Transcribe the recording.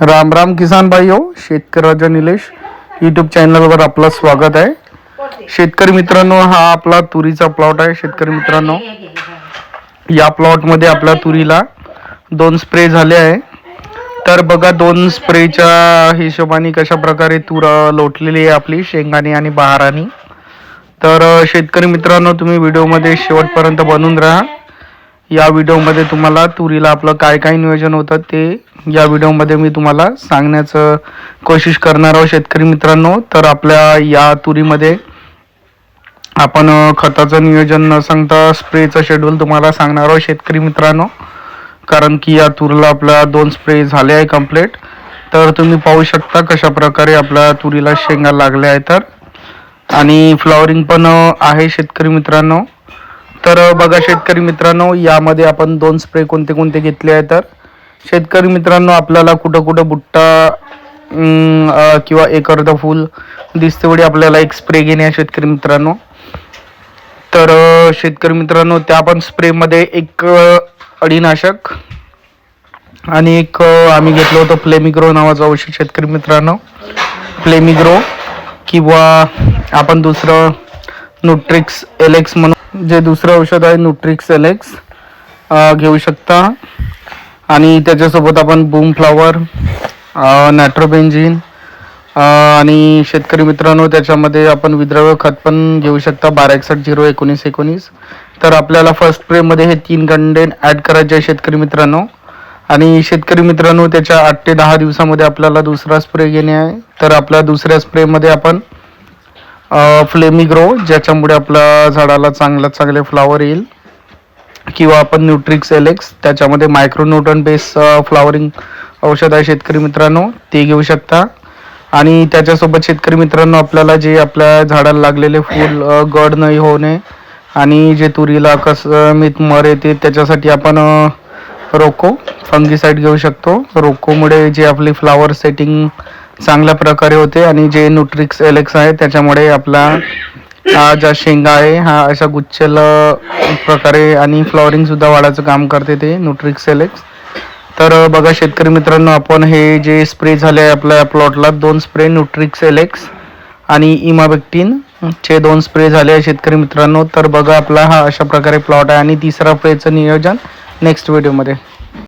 राम राम किसान भाई हो शेतकरी राजा निलेश यूट्यूब चॅनलवर आपलं स्वागत आहे. शेतकरी मित्रांनो हा आपला तुरीचा प्लॉट आहे. शेतकरी मित्रांनो या प्लॉटमध्ये आपल्या तुरीला दोन स्प्रे झाले आहे. तर बघा दोन स्प्रेच्या हिशोबाने कशा प्रकारे तूर लोटलेली आहे आपली शेंगाने आणि बहारानी. तर शेतकरी मित्रांनो तुम्ही व्हिडिओमध्ये शेवटपर्यंत बनून राहा. या व्हिडिओमध्ये तुम्हाला तुरीला आपलं काय काय नियोजन होतं ते या व्हिडिओमध्ये मी तुम्हाला सांगण्याचं कोशिश करणार आहोत शेतकरी मित्रांनो. तर आपल्या या तुरीमध्ये आपण खताचं नियोजन न सांगता स्प्रेचं शेड्यूल तुम्हाला सांगणार आहोत शेतकरी मित्रांनो. कारण की या तुरीला आपल्या दोन स्प्रे झाले आहे कंप्लीट तर तुम्ही पाहू शकता कशा प्रकारे आपल्या तुरीला शेंगा लागल्या आहेत तर. आणि फ्लॉवरिंग पण आहे शेतकरी मित्रांनो. तर बघा शेतकरी मित्रांनो यामध्ये आपण दोन स्प्रे कोणते कोणते घेतले आहे तर. शेतकरी मित्रांनो आपल्याला कुठं कुठं बुट्टा किंवा एक अर्ध फूल दिसते आपल्याला एक स्प्रे घेणे आहे शेतकरी मित्रांनो. तर शेतकरी मित्रांनो त्या पण स्प्रेमध्ये एक अडीनाशक आणि एक आम्ही घेतलं होतं फ्लेमिग्रो नावाचं औषध शेतकरी मित्रांनो. फ्लेमिग्रो किंवा आपण दुसरं न्यूट्रिक्स एलेक्स म्हणून जे दुसरं औषध आहे न्यूट्रिक्स एलेक्स घेऊ शकता. आणि त्याच्यासोबत आपण बूम फ्लॉवर नॅट्रोबेंजिन आणि शेतकरी मित्रांनो त्याच्यामध्ये आपण विद्रव्य खत पण घेऊ शकता बारा एकसठ झिरो एकोणीस एकोणीस. तर आपल्याला फर्स्ट स्प्रेमध्ये हे तीन कंडेन ॲड करायचे आहे शेतकरी मित्रांनो. आणि शेतकरी मित्रांनो त्याच्या आठ ते दहा दिवसामध्ये आपल्याला दुसरा स्प्रे घेणे आहे. तर आपल्या दुसऱ्या स्प्रेमध्ये आपण फ्लेमिग्रो ज्याच्यामुळे आपल्या झाडाला चांगल्यात चांगले फ्लावर येईल. किंवा आपण न्यूट्रिक्स एलेक्स त्याच्यामध्ये मायक्रोन्यूटन बेस फ्लावरिंग औषध आहे शेतकरी मित्रांनो ते घेऊ शकता. आणि त्याच्यासोबत शेतकरी मित्रांनो आपल्याला जे आपल्या झाडाला लागलेले फूल गड नाही होणे आणि जे तुरीला कसं मर येते त्याच्यासाठी आपण रोको फंगीसाईड घेऊ शकतो. रोकोमुळे जे आपली फ्लावर सेटिंग चांगल्या प्रकारे होते आणि जे न्यूट्रिक्स एलेक्स आहे त्याच्यामुळे आपला हा ज्या शेंगा आहे हा अशा गुच्छल प्रकारे आणि फ्लॉवरिंग सुद्धा वाढायचं काम करते ते न्यूट्रिक्स एलेक्स तर बघा शेतकरी मित्रांनो आपण हे जे स्प्रे झाले आहे आपल्या प्लॉटला दोन स्प्रे न्यूट्रिक्स एलेक्स आणि इमाबेक्टिन चे दोन स्प्रे झाले आहे शेतकरी मित्रांनो. तर बघा आपला हा अशा प्रकारे प्लॉट आहे आणि तिसरा स्प्रेचं नियोजन नेक्स्ट व्हिडिओमध्ये